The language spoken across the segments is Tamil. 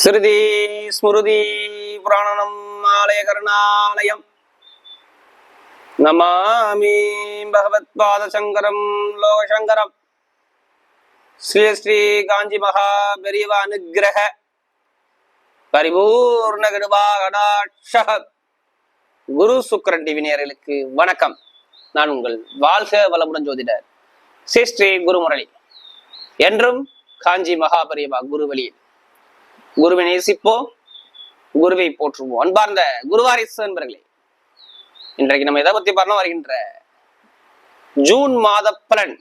ஸ்ருதி ஸ்மிருதி புராணனம் ஆலய கருணாலயம். நமாமி பகவத்பாத சங்கரம் லோகசங்கரம். ஸ்ரீ ஸ்ரீ காஞ்சி மகா பெரியவ அனுகிரக பரிபூர்ண கிருபாகடாட்ச குரு சுக்கரன் டிவி வணக்கம். நான் உங்கள் வாழ்க வளமுடன் ஜோதிடர் ஸ்ரீ ஸ்ரீ குருமுரளி. என்றும் காஞ்சி மகா பெரியவா குருவழியில் குருவை நேசிப்போம் குருவை போற்றுவோம். அன்பார்ந்த குருவாரிசு நண்பர்களே இன்றைக்கு நம்ம எதை பத்தி பண்ண வருகின்ற ஜூன் மாத பலன்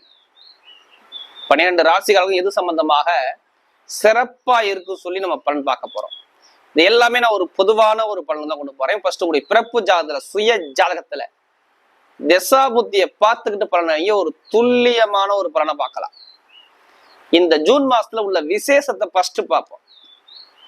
பன்னிரெண்டு ராசிகளுக்கும் எது சம்பந்தமாக சிறப்பா இருக்கு சொல்லி நம்ம பலன் பார்க்க போறோம். இது எல்லாமே நான் ஒரு பொதுவான ஒரு பலன் தான் கொண்டு போறேன். ஃபர்ஸ்ட் உங்களுடைய பிறப்பு ஜாதகத்துல சுய ஜாதகத்துல திசா புத்தியை பார்த்துக்கிட்டு பலனாகிய ஒரு துல்லியமான ஒரு பலனை பார்க்கலாம். இந்த ஜூன் மாசத்துல உள்ள விசேஷத்தை ஃபர்ஸ்ட் பார்ப்போம்.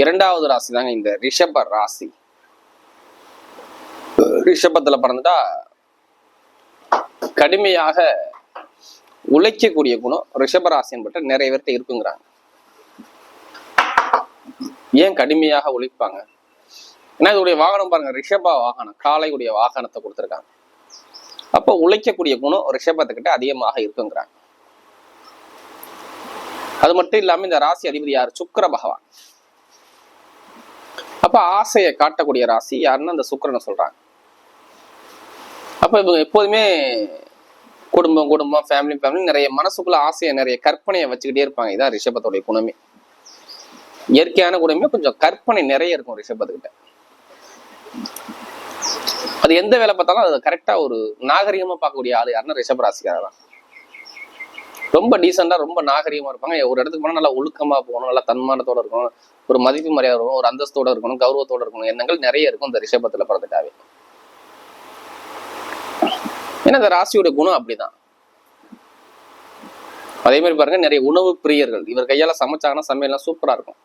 இரண்டாவது ராசி தாங்க இந்த ரிஷப ராசி. ரிஷபத்துல பிறந்துட்டா கடுமையாக உழைக்கக்கூடிய குணம் ரிஷபராசி என்பட்ட நிறைய பேர்ட்ட இருக்குங்கிறாங்க. ஏன் கடுமையாக உழைப்பாங்க? ஏன்னா இதோடைய வாகனம் பாருங்க ரிஷப வாகனம் காலையுடைய வாகனத்தை கொடுத்துருக்காங்க. அப்போ உழைக்கக்கூடிய குணம் ரிஷபத்துக்கிட்ட அதிகமாக இருக்குங்கிறாங்க. அது மட்டும் இல்லாம இந்த ராசி அதிபதி யார்? சுக்கர பகவான். அப்ப ஆசையை காட்டக்கூடிய ராசி யாருன்னா அந்த சுக்கரனை சொல்றாங்க. அப்ப இவங்க எப்போதுமே குடும்பம் குடும்பம் ஃபேமிலி ஃபேமிலி நிறைய மனசுக்குள்ள ஆசையை நிறைய கற்பனையை வச்சுக்கிட்டே இருப்பாங்க. இதான் ரிஷபத்துடைய குணமே. இயற்கையான குணமே கொஞ்சம் கற்பனை நிறைய இருக்கும் ரிஷபத்துக்கிட்ட. அது எந்த வேலை பார்த்தாலும் அது கரெக்டா ஒரு நாகரிகமா பார்க்கக்கூடிய ஆளு யாருன்னா ரிஷப ராசிக்காரர் தான். ரொம்ப டீசெண்டாக ரொம்ப நாகரிகமா இருப்பாங்க. ஒரு இடத்துக்கு போனா நல்லா ஒழுக்கமாக போகணும் நல்லா தன்மானத்தோட இருக்கணும் ஒரு மதிப்பு மரியாதை இருக்கணும் ஒரு அந்தஸ்தோட இருக்கணும் கௌரவத்தோட இருக்கணும். எண்ணங்கள் நிறைய இருக்கும் இந்த ரிஷபத்தில் பிறந்துட்டாவே. ஏன்னா இந்த ராசியோட குணம் அப்படிதான். அதே மாதிரி பாருங்க நிறைய உணவு பிரியர்கள். இவர் கையால சமைச்சாங்கன்னா சமையல்லாம் சூப்பரா இருக்கும்.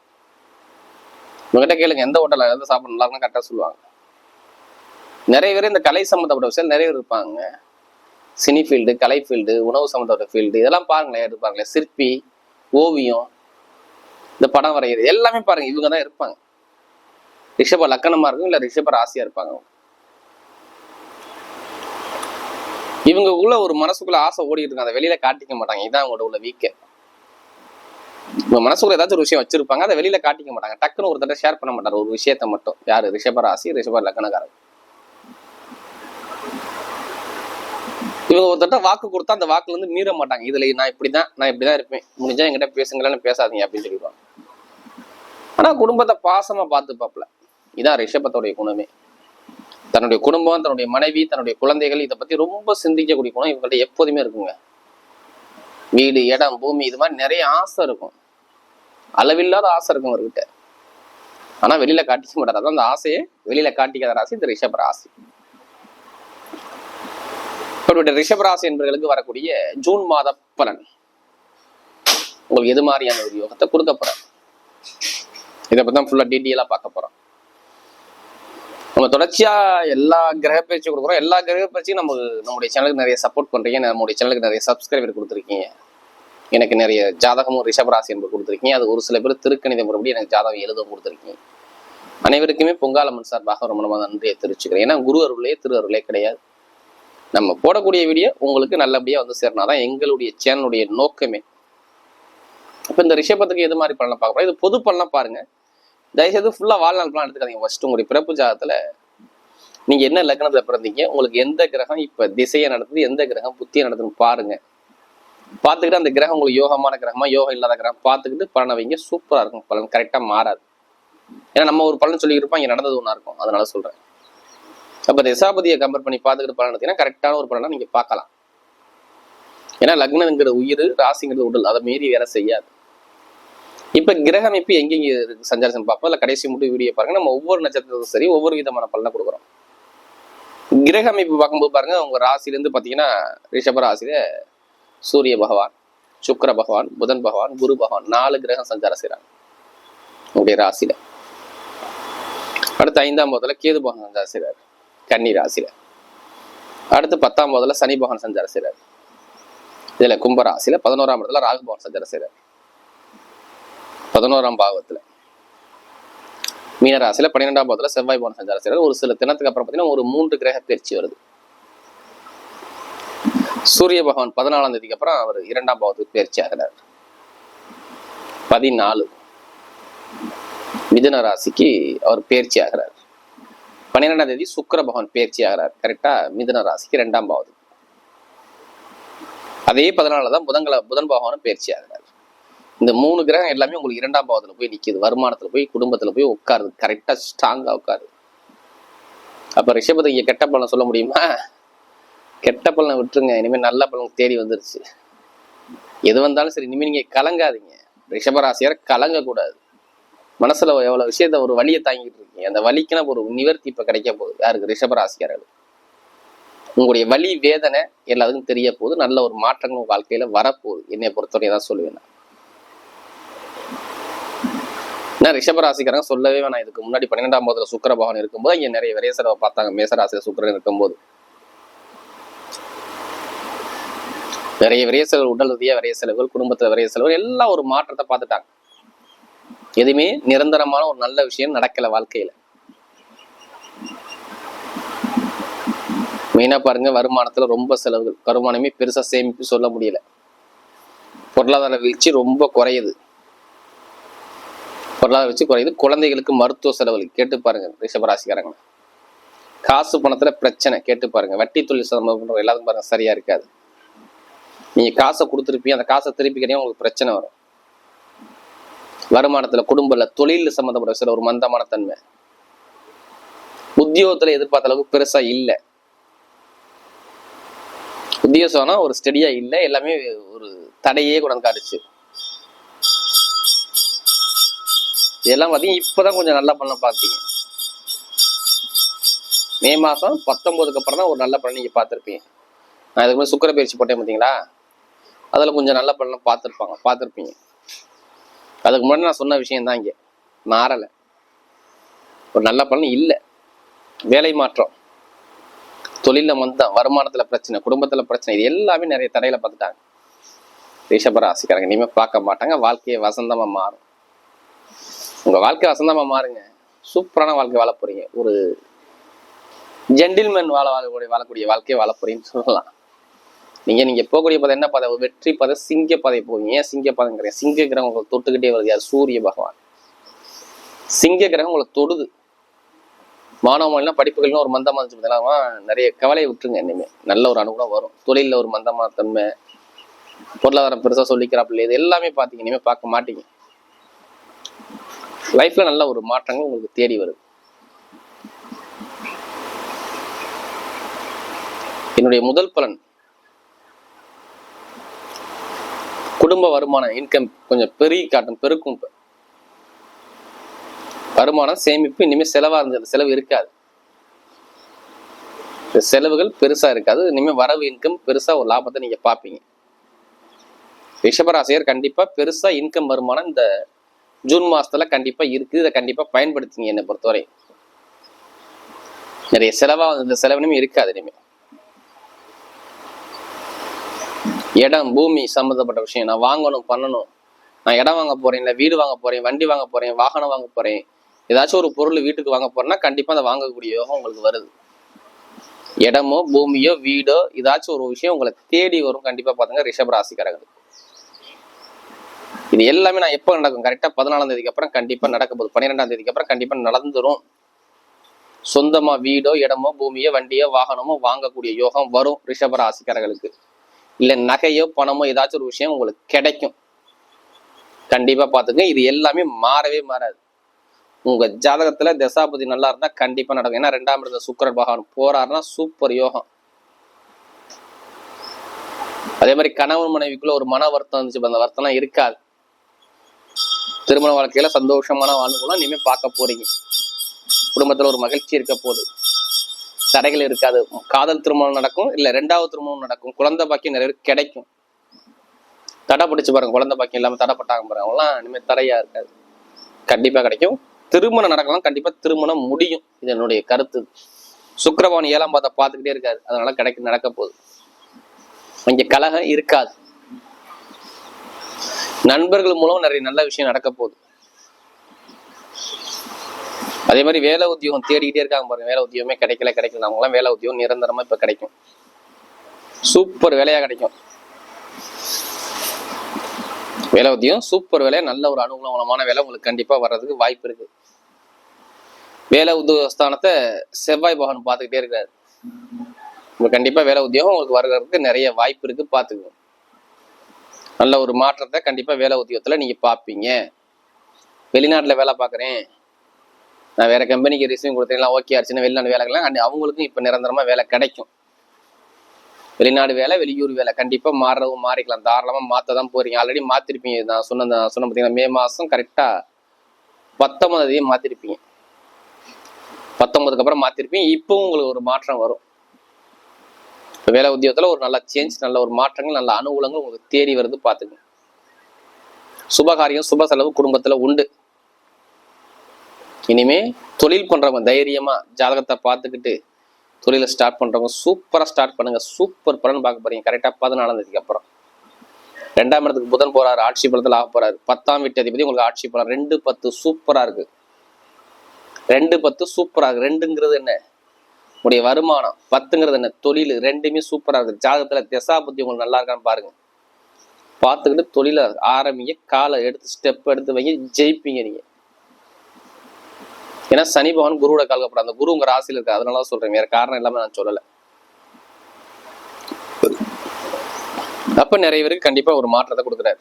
இவங்ககிட்ட கேளுங்க எந்த ஹோட்டல்ல எந்த சாப்பிட நல்லா இருக்கும் கரெக்டா சொல்லுவாங்க. நிறைய பேர் இந்த கலை சம்மந்தப்பட்ட விஷயம் நிறைய பேர் இருப்பாங்க. சினி ஃபீல்டு கலை ஃபீல்டு உணவு சம்மந்தப்பட்ட ஃபீல்டு இதெல்லாம் பாருங்களேன் பாருங்களேன் சிற்பி ஓவியம் இந்த படம் வரைகிறது எல்லாமே பாருங்க இவங்க தான் இருப்பாங்க. ரிஷப லக்கணமா இருக்கும் இல்ல ரிஷப ராசியா இருப்பாங்க இவங்க உள்ள ஒரு மனசுக்குள்ள ஆசை ஓடிட்டு இருக்காங்க அதை வெளியில காட்டிக்க மாட்டாங்க. இதான் அவங்களோட உள்ள வீக்க இவங்க மனசுக்குள்ள ஏதாச்சும் ஒரு விஷயம் வச்சிருப்பாங்க அதை வெளியில காட்டிக்க மாட்டாங்க. டக்குன்னு ஒரு தடவை ஷேர் பண்ண மாட்டாரு ஒரு விஷயத்த மட்டும். யாரு? ரிஷப ராசி ரிஷப லக்கணக்காரர் இவங்க ஒருத்தட்ட வாக்கு கொடுத்தா அந்த வாக்குல இருந்து மீற மாட்டாங்க. இதுல நான் இப்படிதான் நான் இப்படிதான் இருப்பேன். முடிஞ்சா என்கிட்ட பேசுங்களேன்னு பேசாதீங்க அப்படின்னு சொல்லிடுவாங்க. ஆனா குடும்பத்தை பாசமா பார்த்து பாப்பல இதான் ரிஷபத்தோடைய குணமே. தன்னுடைய குடும்பம் தன்னுடைய மனைவி தன்னுடைய குழந்தைகள் இதை பத்தி ரொம்ப சிந்திக்கக்கூடிய குணம் இவங்கள்ட்ட எப்போதுமே இருக்குங்க. வீடு இடம் பூமி இது மாதிரி நிறைய ஆசை இருக்கும். அளவில்லாத ஆசை இருக்கும் அவர்கிட்ட ஆனா வெளியில காட்டிக்க மாட்டார். அதான் அந்த ஆசையை வெளியில காட்டிக்காத ராசி இந்த ரிஷப ராசி. இப்படிப்பட்ட ரிஷப ராசி என்பவர்களுக்கு வரக்கூடிய ஜூன் மாத பலன். உங்களுக்கு எது மாதிரியான ஒரு யோகத்தை கொடுக்க போறேன் இதை பத்தி தான் ஃபுல்லா டீட்டெயிலா பார்க்க போறோம். நம்ம தொடர்ச்சியா எல்லா கிரக பயிற்சியும் கொடுக்குறோம். எல்லா கிரக பயிற்சியும் நம்ம நம்முடைய சேனலுக்கு நிறைய சப்போர்ட் பண்றீங்க. நம்முடைய சேனலுக்கு நிறைய சப்ஸ்கிரைபர் கொடுத்துருக்கீங்க. எனக்கு நிறைய ஜாதகமும் ரிஷபராசி என்பது கொடுத்துருக்கீங்க. அது ஒரு சில பேர் திருக்கணித முறைப்படி எனக்கு ஜாதகம் எழுத கொடுத்துருக்கீங்க. அனைவருக்குமே பொங்காலம்மன் சார்பாக ரொம்ப ரொம்ப நன்றியை தெரிவிச்சுக்கிறேன். ஏன்னா குரு அருளே திரு அருளே கிடையாது. நம்ம போடக்கூடிய வீடியோ உங்களுக்கு நல்லபடியாக வந்து சேரனாதான் எங்களுடைய சேனலுடைய நோக்கமே. இப்போ இந்த ரிஷபத்துக்கு எது மாதிரி பலனை பார்க்குறோம் இது பொது பலனை பாருங்க. தயவுசெய்து ஃபுல்லாக வாழ்நாள் பலன் எடுத்துக்காதீங்க. ஃபர்ஸ்ட் உங்களுடைய பிறப்பு ஜாதகத்துல நீங்கள் என்ன லக்னத்தில் பிறந்தீங்க உங்களுக்கு எந்த கிரகம் இப்போ திசையை நடத்துது எந்த கிரகம் புத்தியை நடத்துதுன்னு பாருங்க. பார்த்துக்கிட்டு அந்த கிரகம் உங்களுக்கு யோகமான கிரகமா யோகம் இல்லாத கிரகம் பார்த்துக்கிட்டு பலனை வைங்க. சூப்பராக இருக்கும். பலன் கரெக்டாக மாறாது. ஏன்னா நம்ம ஒரு பலன் சொல்லியிருப்போம் இங்கே நடந்தது ஒன்றா இருக்கும். அதனால சொல்கிறேன் அப்போ தசாபதியை கம்பேர் பண்ணி பார்த்துக்கிட்டு பலன் எடுத்தீங்கன்னா கரெக்டான ஒரு பலனை நீங்க பார்க்கலாம். ஏன்னா லக்னங்கிற உயிர் ராசிங்கிறது உடல் அதை மீறி வேலை செய்யாது. இப்ப கிரக அமைப்பு எங்கெங்க இருக்கு? சஞ்சாரம் பார்ப்போம். இல்லை கடைசி மட்டும் வீடியோ பாருங்க. நம்ம ஒவ்வொரு நட்சத்திரத்துக்கும் சரி ஒவ்வொரு விதமான பலனை கொடுக்குறோம். கிரக அமைப்பு பார்க்கும்போது பாருங்க உங்க ராசில இருந்து பாத்தீங்கன்னா ரிஷப ராசியில சூரிய பகவான் சுக்கிர பகவான் புதன் பகவான் குரு பகவான் நாலு கிரகம் சஞ்சாரம் செய்கிறாங்க உங்களுடைய ராசியில. அடுத்து ஐந்தாம் பாவத்துல கேது பகவான் சஞ்சாரம் செய்றாரு. கன்னி ராசியில. அடுத்து பத்தாம் பாவத்துல சனி பகவான் சஞ்சாரம் செய்றாரு. இதுல கும்பராசியில பதினோராம் இடத்துல ராகு பகவான் சஞ்சாரம் செய்றாரு. பதினோராம் பாவத்துல. மீனராசியில பன்னிரெண்டாம் பாவத்துல செவ்வாய் பவன் சஞ்சாரம் செய்றாரு. ஒரு சில தினத்துக்கு அப்புறம் பார்த்தீங்கன்னா ஒரு மூன்று கிரக பயிற்சி வருது. சூரிய பகவான் பதினாலாம் தேதிக்கு அப்புறம் அவர் இரண்டாம் பாவத்துக்கு பயிற்சி ஆகிறார். பதினாலு. மிதுன ராசிக்கு அவர் பயிற்சி ஆகிறார். பன்னிரெண்டாம் தேதி சுக்கர பகவான் பயிற்சி ஆகிறார். கரெக்டா மிதன ராசிக்கு ரெண்டாம் பாவது. அதே பதினால தான் புதன்கிழ புதன் பகவானும் பயிற்சி ஆகிறார். இந்த மூணு கிரகம் எல்லாமே உங்களுக்கு இரண்டாம் பாவத்துல போய் நிக்குது. வருமானத்துல போய் குடும்பத்துல போய் உட்காருது. கரெக்டா ஸ்ட்ராங்கா உட்காருது. அப்ப ரிஷபத்துக்கு இங்க கெட்ட பலன் சொல்ல முடியுமா? கெட்ட பலனை விட்டுருங்க. இனிமேல் நல்ல பலன் தேடி வந்துருச்சு. எது வந்தாலும் சரி இனிமேல் நீங்க கலங்காதீங்க. ரிஷபராசியார் கலங்க கூடாது மனசுல எவ்வளவு விஷயத்த ஒரு வழியை தாங்கிட்டு இருக்கீங்க? அந்த வலிக்குன்னா ஒரு நிவர்த்தி இப்ப கிடைக்க போகுது. யாருக்கு? ரிஷபராசிக்காரர்கள் உங்களுடைய வலி வேதனை எல்லாத்துக்கும் தெரிய போகுது. நல்ல ஒரு மாற்றங்கள் உங்க வாழ்க்கையில வரப்போகுது. என்னை பொறுத்தவரை தான் சொல்லுவேன் நான். ஏன்னா ரிஷபராசிக்காரங்க சொல்லவே வேணாம். இதுக்கு முன்னாடி பன்னிரெண்டாம் போதுல சுக்கர பகவான் இருக்கும்போது இங்க நிறைய விரைய செலவை பார்த்தாங்க. மேசராசியில சுக்கரன் இருக்கும்போது. நிறைய விரைய செலவு உடல் ரீதியா விரைய செலவுகள் குடும்பத்துல விரைய செலவுகள் எல்லாம் ஒரு மாற்றத்தை பார்த்துட்டாங்க. எதுவுமே நிரந்தரமான ஒரு நல்ல விஷயம் நடக்கல வாழ்க்கையில. மெயினா பாருங்க வருமானத்துல ரொம்ப செலவுகள். வருமானமே பெருசா சேமிப்பு சொல்ல முடியல. பொருளாதார வீழ்ச்சி ரொம்ப குறையுது. பொருளாதார வீழ்ச்சி குறையுது. குழந்தைகளுக்கு மருத்துவ செலவுகள் கேட்டு பாருங்க ரிஷபராசிக்காரங்க. காசு பணத்துல பிரச்சனை கேட்டு பாருங்க. வட்டி தொழில் சம்பந்தம் எல்லாத்துக்கும் பாருங்க சரியா இருக்காது. நீங்க காசை கொடுத்துருப்பீங்க அந்த காசை திருப்பி கிடையாது உங்களுக்கு பிரச்சனை வரும். வருமானத்துல குடும்பத்துல தொழில் சம்பந்தப்பட்ட சில ஒரு மந்தமான தன்மை. உத்தியோகத்துல எதிர்பார்த்த அளவுக்கு பெருசா இல்ல. உத்தியோகம்னா ஒரு ஸ்டெடியா இல்ல எல்லாமே ஒரு தடையே கொண்டு காட்டுச்சு. இதெல்லாம் பாத்தீங்க இப்பதான் கொஞ்சம் நல்லா பண்ண பார்த்தீங்க மே மாசம் பத்தொன்பதுக்கு அப்புறம் தான் ஒரு நல்ல பலன் நீங்க பார்த்திருப்பீங்க நான் இதுக்கு முன்னாடி சுக்கர பயிற்சி போட்டேன் பார்த்தீங்களா அதுல கொஞ்சம் நல்ல பலன் பார்த்துருப்பாங்க பார்த்துருப்பீங்க அதுக்கு முன்னாடி நான் சொன்ன விஷயம் தான் இங்கே மாறலை ஒரு நல்ல பலன் இல்லை. வேலை மாற்றம். தொழில மந்தம் வருமானத்துல பிரச்சனை குடும்பத்துல பிரச்சனை இது எல்லாமே நிறைய தடையில பார்த்துட்டாங்க. ரிஷபராசிக்காரங்க இனிமே பார்க்க மாட்டாங்க. வாழ்க்கையை வசந்தமா மாறும். உங்க வாழ்க்கை வசந்தமா மாறுங்க. சூப்பரான வாழ்க்கை வாழ போறீங்க. ஒரு ஜென்டில்மேன் வாழ வாழக்கூடிய வாழக்கூடிய வாழ்க்கையை வாழ போகிறீங்கன்னு சொல்லலாம். நீங்க நீங்க போகக்கூடிய பதம் என்ன பதம் வெற்றி பதம் சிங்க பதை போவீங்க. ஏன் சிங்க பதங்கிறேன் சிங்க கிரகம் உங்களை தொட்டுக்கிட்டே வருது. யார்? சூரிய பகவான். சிங்க கிரகம் உங்களை தொடுது. மாணவ மாநிலம் படிப்புகள்லாம் ஒரு மந்தமாக இருந்துச்சு பார்த்தீங்களா, நிறைய கவலையை விட்டுருங்க இனிமே. நல்ல ஒரு அனுகூலம் வரும். தொழிலில் ஒரு மந்தமான தன்மை. பொருளாதாரம் பெருசாக சொல்லிக்கிறாப்புல. இது எல்லாமே பார்த்தீங்க இனிமே பார்க்க மாட்டீங்க. லைஃப்ல நல்ல ஒரு மாற்றங்கள் உங்களுக்கு தேடி வருது. என்னுடைய முதல் பலன் குடும்ப வருமானம் இன்கம் கொஞ்சம் பெருகி காட்டும் பெருக்கும் வருமானம் சேமிப்பு இனிமேல் செலவாக இருந்தது செலவு இருக்காது. செலவுகள் பெருசா இருக்காது இனிமேல் வரவு இன்கம் பெருசா ஒரு லாபத்தை நீங்க பார்ப்பீங்க. ரிஷபராசியர் கண்டிப்பா பெருசா இன்கம் வருமானம் இந்த ஜூன் மாசத்துல கண்டிப்பா இருக்குது இதை கண்டிப்பா பயன்படுத்திங்க என்னை பொறுத்தவரை. நிறைய செலவா இந்த செலவினுமே இருக்காது இனிமே இடம் பூமி சம்மந்தப்பட்ட விஷயம். நான் வாங்கணும் பண்ணணும். நான் இடம் வாங்க போறேன் இல்லை வீடு வாங்க போறேன் வண்டி வாங்க போறேன் வாகனம் வாங்க போறேன். ஏதாச்சும் ஒரு பொருள் வீட்டுக்கு வாங்க போறேன்னா கண்டிப்பா அதை வாங்கக்கூடிய யோகம் உங்களுக்கு வருது. இடமோ பூமியோ வீடோ ஏதாச்சும் ஒரு விஷயம் உங்களை தேடி வரும். கண்டிப்பா பாத்துங்க ரிஷப ராசிக்காரர்கள். இது எல்லாமே நான் எப்போ நடக்கும்? கரெக்டா பதினாலாம் தேதிக்கு அப்புறம் கண்டிப்பா நடக்க போகுது. பன்னிரெண்டாம் தேதிக்கு அப்புறம் கண்டிப்பா நடந்துரும். சொந்தமா வீடோ இடமோ பூமியோ வண்டியோ வாகனமோ வாங்கக்கூடிய யோகம் வரும் ரிஷப ராசிக்காரர்களுக்கு. இல்ல நகையோ பணமோ ஏதாச்சும் ஒரு விஷயம் உங்களுக்கு கிடைக்கும். கண்டிப்பா பார்த்துங்க இது எல்லாமே மாறவே மாறாது. உங்க ஜாதகத்துல தசாபதி நல்லா இருந்தா கண்டிப்பா நடக்கும். ஏன்னா ரெண்டாம் இடத்துல சுக்கரன் பகவான் போறாருன்னா சூப்பர் யோகம். அதே மாதிரி கணவன் மனைவிக்குள்ள ஒரு மன வருத்தம் இருந்துச்சு. அந்த வருத்தம்லாம் இருக்காது. திருமண வாழ்க்கையில சந்தோஷமான வாழ்வு கூட இனிமேல் பார்க்க போறீங்க. குடும்பத்துல ஒரு மகிழ்ச்சி இருக்க போகுது. தடைகள் இருக்காது. காதல் திருமணம் நடக்கும் இல்ல ரெண்டாவது திருமணம் நடக்கும் குழந்தை பாக்கியம் நிறைய பேருக்கு கிடைக்கும். தடை பிடிச்சு பாருங்க குழந்தை பாக்கியம் இல்லாம தடைப்பட்டாங்க பாருங்க அவங்களாம் இனிமேல் தடையா இருக்காது. கண்டிப்பா கிடைக்கும். திருமணம் நடக்கலாம் கண்டிப்பா திருமணம் முடியும். இது என்னுடைய கருத்து. சுக்கரபவன் ஏழாம் பாதை பார்த்துக்கிட்டே இருக்காரு. அதனால கிடைக்க நடக்க போகுது. இங்க கலகம் இருக்காது. நண்பர்கள் மூலம் நிறைய நல்ல விஷயம் நடக்க போகுது. அதே மாதிரி வேலை உத்தியோகம் தேடிக்கிட்டே இருக்காங்க பாருங்க. வேலை உத்தியோகமே கிடைக்கல கிடைக்கல அவங்களாம் வேலை உத்தியோகம் நிரந்தரமா இப்ப கிடைக்கும். சூப்பர் வேலையா கிடைக்கும். வேலை உத்தியோகம் சூப்பர் வேலையா நல்ல ஒரு அனுகூலமான வேலை உங்களுக்கு கண்டிப்பா வர்றதுக்கு வாய்ப்பு இருக்கு. வேலை உத்தியோகஸ்தானத்தை செவ்வாய் பகவான் பார்த்துக்கிட்டே இருக்காரு. உங்களுக்கு கண்டிப்பா வேலை உத்தியோகம் உங்களுக்கு வர்றதுக்கு நிறைய வாய்ப்பு இருக்கு பார்த்துக்கோங்க. நல்ல ஒரு மாற்றத்தை கண்டிப்பா வேலை உத்தியோகத்துல நீங்க பார்ப்பீங்க. வெளிநாட்டுல வேலை பார்க்குறேன். நான் வேற கம்பெனிக்கு ரிசீவ் கொடுத்தீங்களா ஓகே ஆச்சுன்னா வெளிநாடு வேலைகள்லாம் அண்ட் அவங்களுக்கும் இப்போ நிரந்தரமா வேலை கிடைக்கும். வெளிநாடு வேலை வெளியூர் வேலை கண்டிப்பா மாறவும் மாறிக்கலாம். தாராளமா மாற்ற தான் போறீங்க. ஆல்ரெடி மாத்திருப்பீங்க. நான் சொன்ன சொன்ன பார்த்தீங்கன்னா மே மாசம் கரெக்டா பத்தொன்பதாம் தேதி மாத்திருப்பீங்க. பத்தொன்பதுக்கு அப்புறம் மாத்திருப்பீங்க. இப்போவும் உங்களுக்கு ஒரு மாற்றம் வரும். இப்போ வேலை உத்தியோகத்துல ஒரு நல்ல சேஞ்ச் நல்ல ஒரு மாற்றங்கள் நல்ல அனுகூலங்கள் உங்களுக்கு தேடி வருது பாத்துங்க சுபகாரியம் சுப செலவு குடும்பத்துல உண்டு. இனிமே தொழில் பண்றவங்க தைரியமா ஜாதகத்தை பார்த்துக்கிட்டு தொழிலை ஸ்டார்ட் பண்றவங்க சூப்பரா ஸ்டார்ட் பண்ணுங்க. சூப்பர் பலன் பார்க்க போறீங்க. கரெக்டா பதினாலாம் தேதிக்கு அப்புறம். ரெண்டாம் இடத்துக்கு புதன் போறாரு ஆட்சி பலத்தில் ஆக போறாரு. பத்தாம் வீட்டு அதிபதி உங்களுக்கு ஆட்சி பலம். ரெண்டு பத்து சூப்பரா இருக்கு. ரெண்டு பத்து சூப்பரா இருக்கு. ரெண்டுங்கிறது என்ன? உடைய வருமானம். பத்துங்கிறது என்ன? தொழில். ரெண்டுமே சூப்பரா இருக்கு. ஜாதகத்துல திசா புத்தி உங்களுக்கு நல்லா இருக்கான்னு பாருங்க. பார்த்துக்கிட்டு தொழிலை ஆரம்பிங்க. காலை எடுத்து ஸ்டெப் எடுத்து வைங்க. ஜெயிப்பீங்க நீங்க. ஏன்னா சனி பகவான் குருவோட காலக்கப்படும் அந்த குரு உங்க ராசியில இருக்கு அதனால தான் சொல்றேன். வேற காரணம் இல்லாம நான் சொல்லல. அப்ப நிறைய பேருக்கு கண்டிப்பா ஒரு மாற்றத்தை கொடுக்குறாரு.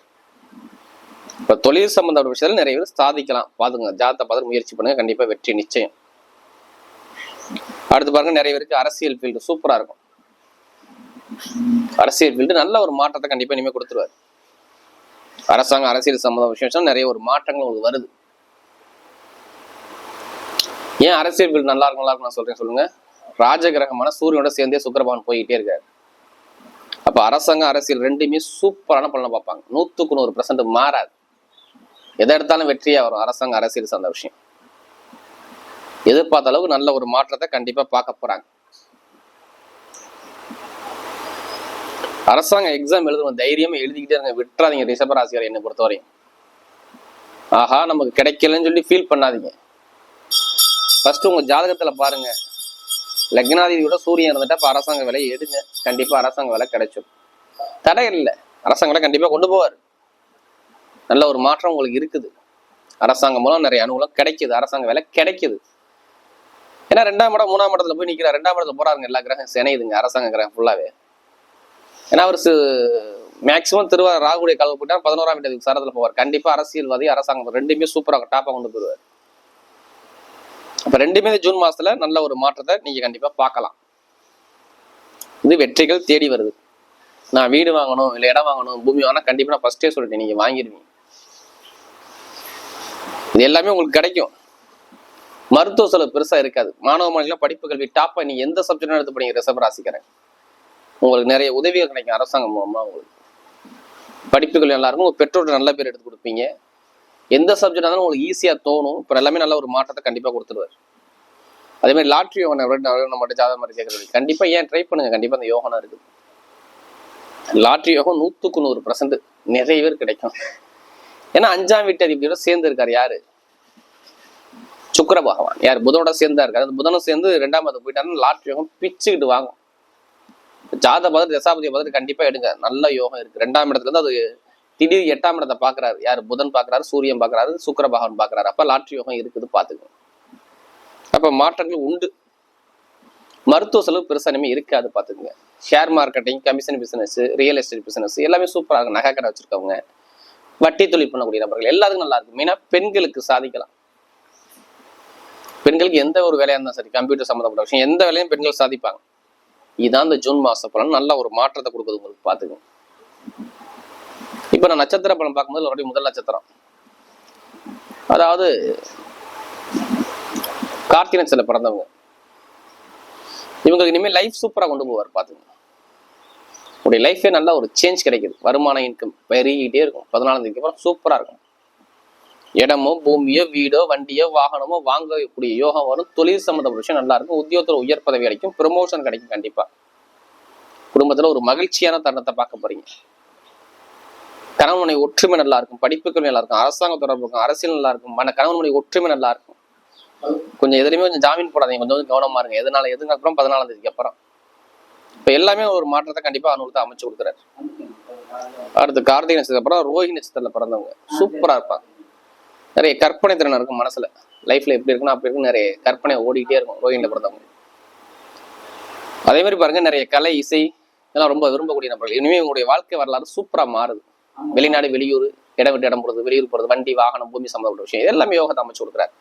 இப்ப தொழில் சம்பந்த ஒரு விஷயத்துல நிறைய பேர் சாதிக்கலாம். பாத்துங்க ஜாதத்தை பார்த்து முயற்சி பண்ணுங்க. கண்டிப்பா வெற்றி நிச்சயம். அடுத்து பாருங்க. நிறைய பேருக்கு அரசியல் ஃபீல்டு சூப்பரா இருக்கும். அரசியல் ஃபீல்டு நல்ல ஒரு மாற்றத்தை கண்டிப்பா இனிமே கொடுத்துருவாரு. அரசாங்கம் அரசியல் சம்பந்த விஷயம் நிறைய ஒரு மாற்றங்கள் உங்களுக்கு வருது. ஏன் அரசியல் வீடு நல்லா இருக்கும் நல்லா இருக்கும் நான் சொல்றேன் சொல்லுங்க. ராஜகிரகமான சூரியனோட சேர்ந்தே சுக்கரபவன் போய்கிட்டே இருக்காரு. அப்ப அரசாங்கம் அரசியல் ரெண்டுமே சூப்பரான பலனை பார்ப்பாங்க. நூத்துக்கு நூறு பர்சன்ட் மாறாது. எதை எடுத்தாலும் வெற்றியா வரும் அரசாங்கம் அரசியல் சார்ந்த விஷயம். எதிர்பார்த்த அளவுக்கு நல்ல ஒரு மாற்றத்தை கண்டிப்பா பார்க்க போறாங்க. அரசாங்கம் எக்ஸாம் எழுதணும் தைரியமா எழுதிக்கிட்டே இருங்க. விட்டுறாதீங்க. ரிஷபராசிகரை என்னை பொறுத்தவரையும். ஆஹா நமக்கு கிடைக்கலன்னு சொல்லி ஃபீல் பண்ணாதீங்க. ஃபர்ஸ்ட் உங்க ஜாதகத்துல பாருங்க. லக்னாதிபதியோட சூரியன் இருந்துட்டா அப்ப அரசாங்க வேலை எடுங்க. கண்டிப்பா அரசாங்க வேலை கிடைச்சும் தடை இல்லை. அரசாங்க வேலை கண்டிப்பா கொண்டு போவார். நல்ல ஒரு மாற்றம் உங்களுக்கு இருக்குது. அரசாங்கம் மூலம் நிறைய அனுகூலம் கிடைக்குது. அரசாங்க வேலை கிடைக்குது. ஏன்னா ரெண்டாம் இடம் மூணாம் இடத்துல போய் நிற்கிறார் ரெண்டாம் இடத்துல போறாருங்க. எல்லா கிரகம் சினையுதுங்க அரசாங்க கிரகம் ஃபுல்லாவே ஏன்னா அவர் மேக்சிமம் திருவாரூர் ராகுடைய கலவு போட்டா பதினோராம் இடத்துக்கு சரத்துல போவார். கண்டிப்பா அரசியல்வாதி அரசாங்கம் ரெண்டுமே சூப்பராக டாப்பா கொண்டு போயிருவார் அப்ப ரெண்டுமே ஜூன் மாசத்துல நல்ல ஒரு மாற்றத்தை நீங்க கண்டிப்பா பார்க்கலாம். இது வெற்றிகள் தேடி வருது. நான் வீடு வாங்கணும் இல்ல இடம் வாங்கணும் பூமி வாங்கினா கண்டிப்பா நான் ஃபர்ஸ்டே சொல்லிட்டேன் நீங்க வாங்கிடுவீங்க. இது எல்லாமே உங்களுக்கு கிடைக்கும். மருத்துவ செலவு பெருசா இருக்காது. மாணவ மாநிலம் படிப்பு கல்வி டாப்பா நீங்க எந்த சப்ஜெக்ட் எடுத்து படிங்க ரிசர்வ் ராசிக்கிறேன் உங்களுக்கு நிறைய உதவிகள் கிடைக்கும் அரசாங்கம் மூலமா உங்களுக்கு. படிப்புகள் நல்லா இருக்கும் உங்க பெற்றோர் நல்ல பேர் எடுத்து கொடுப்பீங்க. எந்த சப்ஜெக்ட் இருந்தாலும் உங்களுக்கு ஈஸியாக தோணும். இப்போ எல்லாமே நல்ல ஒரு மாற்றத்தை கண்டிப்பாக கொடுத்துருவாரு. அதே மாதிரி லாட்ரி யோகம் நம்மகிட்ட ஜாதகம் மாதிரி கேட்கறது கண்டிப்பாக ஏன் ட்ரை பண்ணுங்க. கண்டிப்பாக அந்த யோகனா இருக்குது லாட்ரி யோகம் நூற்றுக்கு நூறு பர்சன்ட் நிறைய பேர் கிடைக்கும். ஏன்னா அஞ்சாம் வீட்டு அதிபதியோட சேர்ந்து இருக்கார் யாரு? சுக்கர பகவான். யார்? புதனோட சேர்ந்தா இருக்காரு. அந்த புதனும் சேர்ந்து ரெண்டாம் மாதம் போயிட்டாருன்னா லாட்ரி யோகம் பிச்சுக்கிட்டு வாங்கும். ஜாத பார்த்து தசாபதி பார்த்துட்டு கண்டிப்பாக எடுங்க. நல்ல யோகம் இருக்கு. ரெண்டாம் இடத்துல இருந்து அது திடீர் எட்டாம் இடத்தை பாக்குறாரு யார்? புதன் பாக்குறாரு சூரியன் பாக்குறாரு சுக்கர பகவான் பாக்குறாரு அப்ப லாட்ரி யோகம் இருக்குது பாத்துக்கணும் அப்ப மாற்றங்கள் உண்டு. மருத்துவ செலவு பெருசா இனிமே இருக்காது பாத்துக்கோங்க share marketing commission business real estate business எல்லாமே சூப்பரா இருக்கும் நகை கடை வச்சிருக்கவங்க வட்டி தொழில் பண்ணக்கூடிய நபர்கள் எல்லாத்துக்கும் நல்லா இருக்கும். மெயினா பெண்களுக்கு சாதிக்கலாம். பெண்களுக்கு எந்த ஒரு வேலையா இருந்தாலும் சரி கம்ப்யூட்டர் சம்மந்தப்பட்ட விஷயம் எந்த வேலையும் பெண்கள் சாதிப்பாங்க. இதான் இந்த ஜூன் மாச பலன் நல்ல ஒரு மாற்றத்தை கொடுக்குது உங்களுக்கு பாத்துக்கோங்க இப்ப நான் நட்சத்திர பலன் பார்க்கும்போது ஒரு முதல் நட்சத்திரம். அதாவது கார்த்திகை பிறந்தவங்க. இவங்களுக்கு இனிமேல் லைஃப் சூப்பரா கொண்டு போவார் பாத்துங்க உடைய லைஃபே நல்ல ஒரு சேஞ்ச் கிடைக்குது. வருமான இன்கம் பெருகிட்டே இருக்கும். பதினாலாம் தேதிக்கு அப்புறம் சூப்பரா இருக்கும். இடமோ பூமியோ வீடோ வண்டியோ வாகனமோ வாங்கக்கூடிய யோகம் வரும். தொழில் சம்மந்தப்பட்ட விஷயம் நல்லா இருக்கும். உத்தியோகத்தில் உயர் பதவி கிடைக்கும். ப்ரொமோஷன் கிடைக்கும் கண்டிப்பா. குடும்பத்துல ஒரு மகிழ்ச்சியான தருணத்தை பார்க்க போறீங்க. கணவனுடைய ஒற்றுமை நல்லா இருக்கும் படிப்புகள் நல்லா இருக்கும் அரசாங்க தொடர்பு இருக்கும் அரசியல் நல்லா இருக்கும் மன கணவனுடைய ஒற்றுமை நல்லா இருக்கும். கொஞ்சம் எதுலையுமே கொஞ்சம் ஜாமீன் போடாதீங்க கொஞ்சம் வந்து கவனமா இருங்க. எதனால எதுக்கு அப்புறம் பதினாலாம் தேதிக்கு அப்புறம். இப்ப எல்லாமே ஒரு மாற்றத்தை கண்டிப்பா அனுபவத்தை அமைச்சு கொடுக்குறாரு. அடுத்து கார்த்திகை நட்சத்திரம் அப்புறம் ரோஹி நட்சத்திரத்துல பிறந்தவங்க சூப்பரா இருப்பாங்க. நிறைய கற்பனை திறன் இருக்கும் மனசுல. லைஃப்ல எப்படி இருக்குன்னா அப்படி இருக்கும் நிறைய கற்பனை ஓடிக்கிட்டே இருக்கும் ரோஹிணில பிறந்தவங்க. அதே மாதிரி பாருங்க நிறைய கலை இசை இதெல்லாம் ரொம்ப விரும்பக்கூடிய நபர்கள். இனிமே உங்களுடைய வாழ்க்கை வரலாறு சூப்பரா மாறுது. வெளிநாடு வெளியூர் இடம் விட்டு இடம் போறது வெளியூர் போறது வண்டி வாகனம் பூமி சம்பந்தப்பட்ட விஷயம் இது எல்லாமே யோகத்தை அமைச்சு கொடுக்குறாரு.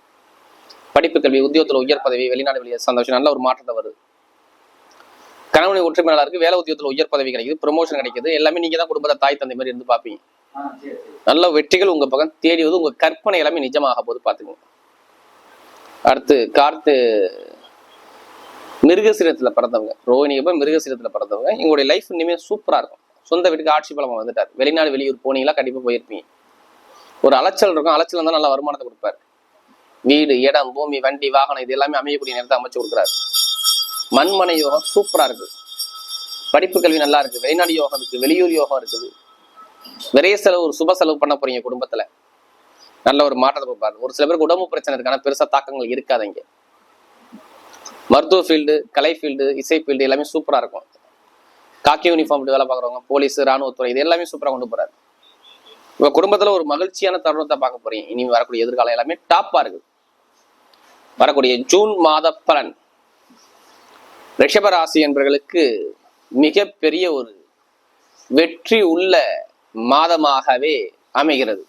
படிப்பு கல்வி உத்தியோகத்துல உயர் பதவி வெளிநாடு வெளியே சந்தோஷம் நல்ல ஒரு மாற்றத்தை வருது. கணவனை ஒற்றுமை நல்லா இருக்கு வேலை உத்தியோகத்துல உயர் பதவி கிடைக்குது ப்ரொமோஷன் கிடைக்குது எல்லாமே நீங்க தான் குடும்பத்தை தாய் தந்தை மாதிரி இருந்து பாப்பீங்க நல்ல வெற்றிகள் உங்க பக்கம் தேடி வந்து உங்க கற்பனை எல்லாமே நிஜமாக போது பாத்துக்கோங்க அடுத்து கார்த்து மிருகசீரத்துல பிறந்தவங்க ரோஹிணி அப்ப மிருகசீரத்துல பிறந்தவங்க எங்களுடைய லைஃப் இனிமே சூப்பரா இருக்கும். சொந்த வீட்டுக்கு ஆட்சி பலமா வந்துட்டார். வெளிநாடு வெளியூர் போனீங்களா? கண்டிப்பா போயிருப்பீங்க. ஒரு அலைச்சல் இருக்கும். அலைச்சல் இருந்தால் நல்ல வருமானத்தை கொடுப்பாரு. வீடு இடம் பூமி வண்டி வாகனம் இது எல்லாமே அமையக்கூடிய நேரத்தை அமைச்சு கொடுக்குறாரு. மண்மனை யோகம் சூப்பரா இருக்கு. படிப்பு கல்வி நல்லா இருக்கு. வெளிநாடு யோகம் இருக்கு. வெளியூர் யோகம் இருக்குது. விரைய செலவு ஒரு சுப செலவு பண்ண போறீங்க குடும்பத்துல. நல்ல ஒரு மாற்றத்தை பார்ப்பாரு ஒரு சில பேருக்கு உடம்பு பிரச்சனை இருக்கான பெருசா தாக்கங்கள் இருக்காதுங்க மருத்துவ ஃபீல்டு கலை ஃபீல்டு இசை ஃபீல்டு எல்லாமே சூப்பரா இருக்கும். காக்கி யூனிஃபார்ம் வேலை பார்க்குறவங்க போலீஸ் ராணுவத்துறை இது எல்லாமே சூப்பராக கொண்டு போறாரு. உங்க குடும்பத்துல ஒரு மகிழ்ச்சியான தருணத்தை பார்க்க போறீங்க. இனி வரக்கூடிய எதிர்காலம் எல்லாமே டாப்பா இருக்கு வரக்கூடிய ஜூன் மாத பலன். ரிஷபராசி என்பவர்களுக்கு மிகப்பெரிய ஒரு வெற்றி உள்ள மாதமாகவே அமைகிறது.